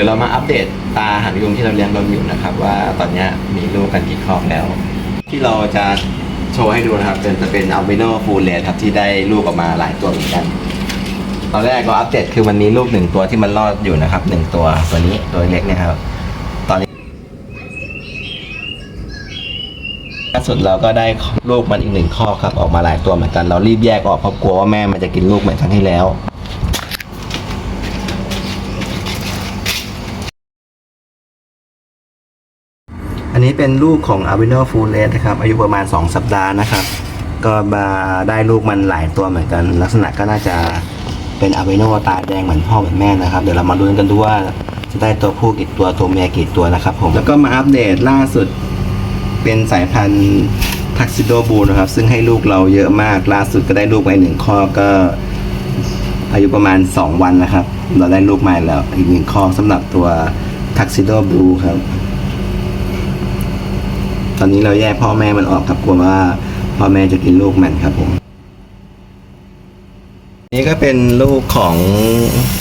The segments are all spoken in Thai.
ดี๋ยวเรามาอัปเดตตาหางยุงที่เราเลี้ยงเราอยู่นะครับ ว่าตอนนี้มีลูกกันกี่คอกแล้ว ที่เราจะโชว์ให้ดูนะครับเป็นจะเป็นอัลบิโนฟูลเลครับที่ได้ลูกออกมาหลายตัวเหมือนกัน ตอนแรกเราอัปเดตคือมันมีลูกหนึ่งตัวที่มันรอดอยู่นะครับหนึ่งตัวตัวนี้ตัวเล็กเนี่ยครับตอนนี้ล่าสุดเราก็ได้ลูกมันอีกหนึ่งข้อครับออกมาหลายตัวเหมือนกัน เรารีบแยกออกเพราะกลัวว่าแม่มันจะกินลูกเหมือนครั้งที่แล้ว อันนี้เป็นลูกของ a l b i n o f u l l e s นะครับ อายุประมาณ 2 สัปดาห์นะครับ ก็มาได้ลูกมันหลายตัวเหมือนกัน ลักษณะก็น่าจะเป็น a l b i n o ตาแดงเหมือนพ่อเหมือนแม่นะครับ เดี๋ยวเรามาลุ้นกันดูว่าจะได้ตัวผู้กี่ตัวตัวเมียกี่ตัวนะครับผม แล้วก็มาอัปเดตล่าสุดเป็นสายพันธุ์ทักซิโดบูนะครับ ซึ่งให้ลูกเราเยอะมาก ล่าสุดก็ได้ลูกไปหนึ่งข้อก็อายุประมาณ 2 วันนะครับ เราได้ลูกมาแล้วอีกหนึ่งข้อสำหรับตัวทักซิโดบูครับ ตอนนี้เราแยกพ่อแม่มันออกครับกลัวว่าพ่อแม่จะกินลูกมันครับผมนี่ก็เป็นลูกของ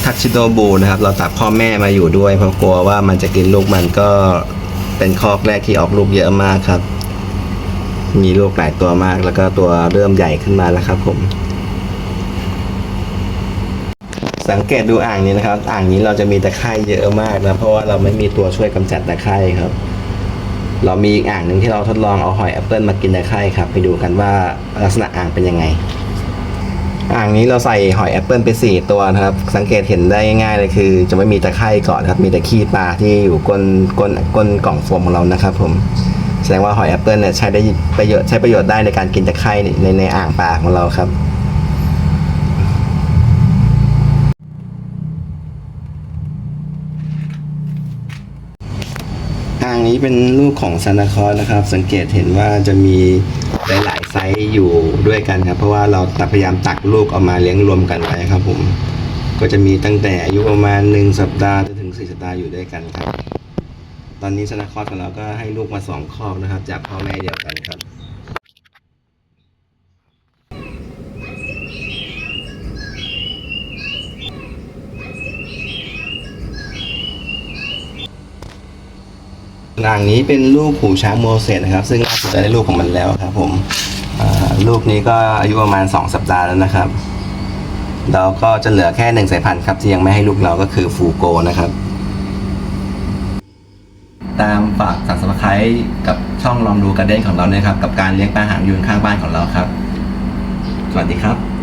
ทักซิโดบูนะครับ เราตัดพ่อแม่มาอยู่ด้วย เพราะกลัวว่ามันจะกินลูกมันก็เป็นคอกแรกที่ออกลูกเยอะมากครับ มีลูกหลายตัวมากแล้วก็ตัวเริ่มใหญ่ขึ้นมาแล้วครับผม สังเกตดูอ่างนี้นะครับ อ่างนี้เราจะมีตะไคร่เยอะมากนะเพราะว่าเราไม่มีตัวช่วยกำจัดตะไคร่ครับ เรามีอีกอ่างหนึ่งที่เราทดลองเอาหอยแอปเปิลมากินตะไคร่ครับ ไปดูกันว่าลักษณะอ่างเป็นยังไง อ่างนี้เราใส่หอยแอปเปิลไปสี่ตัวนะครับ สังเกตเห็นได้ง่ายๆเลยคือ จะไม่มีตะไคร่เกาะครับมีแต่ขี้ปลาที่อยู่ก้นก้นก้นกล่องโฟมของเรานะครับ ผมแสดงว่าหอยแอปเปิลเนี่ยใช้ได้ประโยชน์ใช้ประโยชน์ได้ในการกินตะไคร่ในในในอ่างปลาของเราครับางนี้เป็นลูกของซานาคอสนะครับ สังเกตเห็นว่าจะมีหลายๆไซส์อยู่ด้วยกันครับ เพราะว่าเราพยายามตักลูกออกมาเลี้ยงรวมกันไว้ครับ ผม ก็จะมีตั้งแต่อายุประมาณหนึ่งสัปดาห์จนถึงสี่สัปดาห์อยู่ด้วยกันครับ ตอนนี้ซานาคอสของเราก็ให้ลูกมาสองคอบนะครับ จากพ่อแม่เดียวกันครับ นางนี้เป็นลูกหูช้างโมเสสนะครับ ซึ่งล่าสุดได้ลูกของมันแล้วครับ ผมลูกนี้ก็อายุประมาณ 2 สัปดาห์แล้วนะครับ เราก็จะเหลือแค่หนึ่งสายพันธุ์ครับที่ยังไม่ให้ลูกเราก็คือฟูโกนะครับ ตามฝากสับสไครกับช่องลองดูกระเด้นของเราเนี่ยครับ กับการเลี้ยงปลาหางยูนข้างบ้านของเราครับ สวัสดีครับ